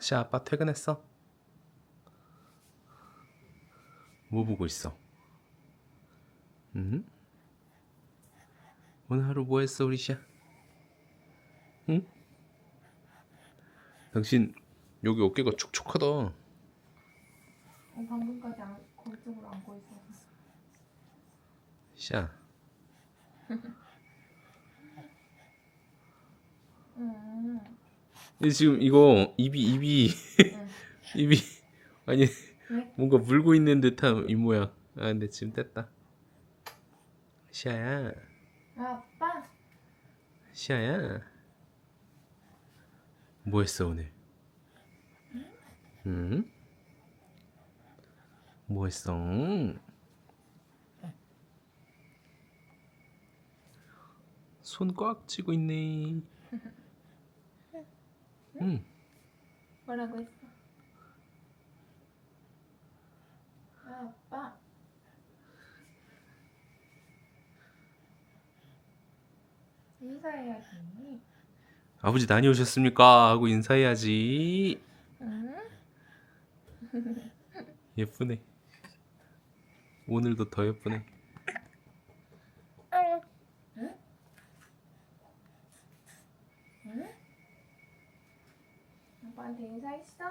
시 아빠 퇴근했어? 뭐 보고 있어? 응? 오늘 하루 뭐 했어 우리 시야? 응? 당신 여기 어깨가 촉촉하다 어, 방금까지 안, 거기 쪽으로 안고 있어서. 시야 음. 근데 지금 이거 입이 입이 응. 입이 아니 왜? 뭔가 물고 있는 듯한 이 모양 아 근데 지금 뗐다 시아야 아빠. 시아야 뭐 했어 오늘? 응? 뭐 했어? 손 꽉 쥐고 있네 응 뭐라고 했어? 아빠. 인사해야지. 아버지 다녀오셨습니까? 하고 인사해야지 응? 예쁘네 오늘도 더 예쁘네 아빠한테 인사했어?